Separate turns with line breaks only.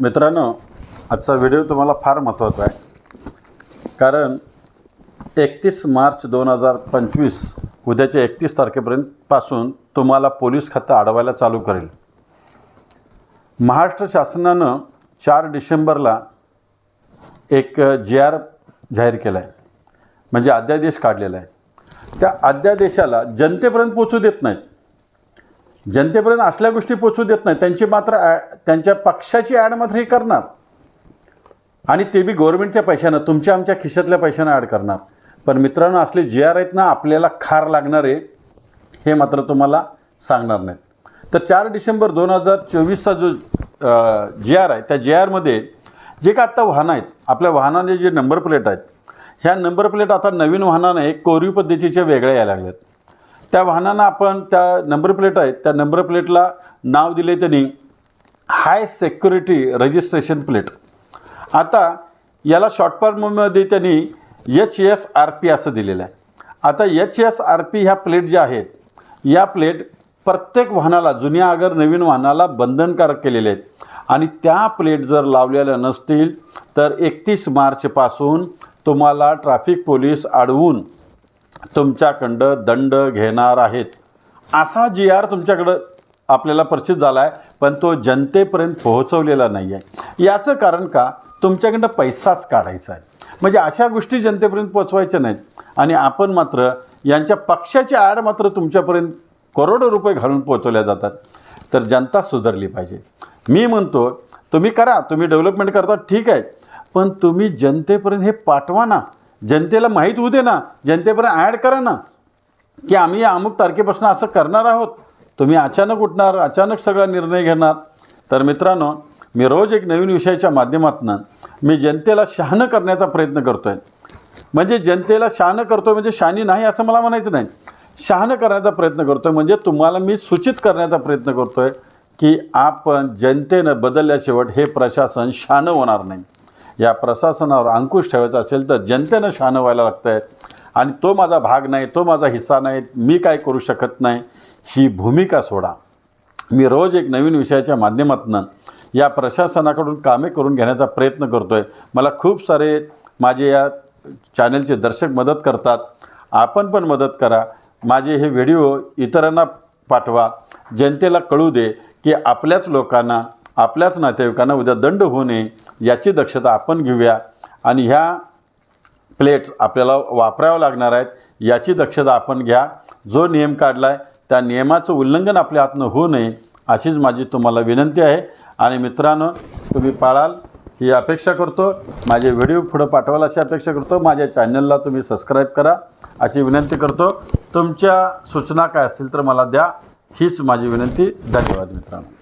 मित्रांनो आजचा व्हिडिओ तुम्हाला फार महत्त्वाचा आहे. कारण एकतीस मार्च दोन हजार पंचवीस उद्याच्या एकतीस तारखेपर्यंत पासून तुम्हाला पोलीस खातं अडवायला चालू करेल. महाराष्ट्र शासनानं चार डिसेंबरला एक जी आर जाहीर केला आहे म्हणजे अध्यादेश काढलेला आहे. त्या अध्यादेशाला जनतेपर्यंत पोचू देत नाहीत. जनतेपर्यंत असल्या गोष्टी पोचू देत नाही. त्यांची मात्र ॲ त्यांच्या पक्षाची ॲड मात्र हे करणार. आणि ते बी गव्हर्मेंटच्या पैशानं तुमच्या आमच्या खिशातल्या पैशानं ॲड करणार. पण मित्रांनो असले जे आर आहेत ना आपल्याला खार लागणार आहे हे मात्र तुम्हाला सांगणार नाहीत. तर चार डिसेंबर दोन हजार चोवीसचा जो जे आर आहे त्या जे आरमध्ये जे का आत्ता वाहनं आहेत आपल्या वाहनाने जे नंबर प्लेट आहेत ह्या नंबर प्लेट आता नवीन वाहनाने कोरीव पद्धतीच्या वेगळ्या यायला लागल्यात. त्या वाहनांना आपण त्या नंबर प्लेट आहेत त्या नंबर प्लेटला नाव दिले त्यांनी. High security registration plate. आता याला शॉर्ट फॉर्ममध्ये त्यांनी एच एस आर पी असं दिलेलं आहे. आता एच एस आर पी ह्या प्लेट ज्या आहेत या प्लेट प्रत्येक वाहनाला जुन्या अगर नवीन वाहनाला बंधनकारक केलेले आहेत. आणि त्या प्लेट जर लावलेल्या नसतील तर एकतीस मार्चपासून तुम्हाला ट्रॅफिक पोलीस अडवून तुमच्याकडं दंड घेणार आहेत. असा जी आर तुमच्याकडं आपल्याला परिचित झाला आहे पण तो जनतेपर्यंत पोहोचवलेला नाही आहे याचं कारण का? तुमच्याकडं पैसाच काढायचा आहे. म्हणजे अशा गोष्टी जनतेपर्यंत पोचवायच्या नाहीत. आणि आपण मात्र यांच्या पक्षाची आड मात्र तुमच्यापर्यंत करोडो रुपये घालून पोचवल्या जातात. तर जनता सुधारली पाहिजे. मी म्हणतो तुम्ही करा तुम्ही डेव्हलपमेंट करता ठीक आहे. पण तुम्ही जनतेपर्यंत हे पाठवा ना. जनतेला माहीत होऊ दे ना जनतेपर्यंत ॲड करा ना की आम्ही अमुक तारखेपासून असं करणार आहोत. तुम्ही अचानक उठणार अचानक सगळा निर्णय घेणार. तर मित्रांनो मी रोज एक नवीन विषयाच्या माध्यमातून मी जनतेला शहाणं करण्याचा प्रयत्न करतो आहे म्हणजे जनतेला शहाणं करतो म्हणजे शहाणी नाही असं मला म्हणायचं नाही. शहाणं करण्याचा प्रयत्न करतो आहे म्हणजे तुम्हाला मी सूचित करण्याचा प्रयत्न करतो आहे की आपण जनतेनं बदलल्याशिवाय हे प्रशासन शहाणं होणार नाही. या प्रशासनावर अंकुश ठेवायचा असेल तर जनतेनं शहाणं व्हायला लागतं आहे आणि तो माझा भाग नाही तो माझा हिस्सा नाही मी काय करू शकत नाही ही भूमिका सोडा. मी रोज एक नवीन विषयाच्या माध्यमातून या प्रशासनाकडून कामे करून घेण्याचा प्रयत्न करतो आहे मला खूप सारे माझे या चॅनलचे दर्शक मदत करतात. आपण पण मदत करा. माझे हे व्हिडिओ इतरांना पाठवा. जनतेला कळू दे की आपल्याच लोकांना आपल्याच नातेवाईकांना उद्या दंड होऊ नये. याची दक्षता आपण घेऊया. आणि ह्या प्लेट्स आपल्याला वापरावं लागणार आहेत याची दक्षता आपण घ्या. जो नियम काढला आहे त्या नियमाचं उल्लंघन आपल्या हातनं होऊ नये अशीच माझी तुम्हाला विनंती आहे. आणि मित्रांनो तुम्ही पाळाल ही अपेक्षा करतो. माझे व्हिडिओ पुढं पाठवाल अशी अपेक्षा करतो. माझ्या चॅनलला तुम्ही सबस्क्राईब करा. अशी विनंती करतो. तुमच्या सूचना काय असतील तर मला द्या. हीच माझी विनंती. धन्यवाद मित्रांनो.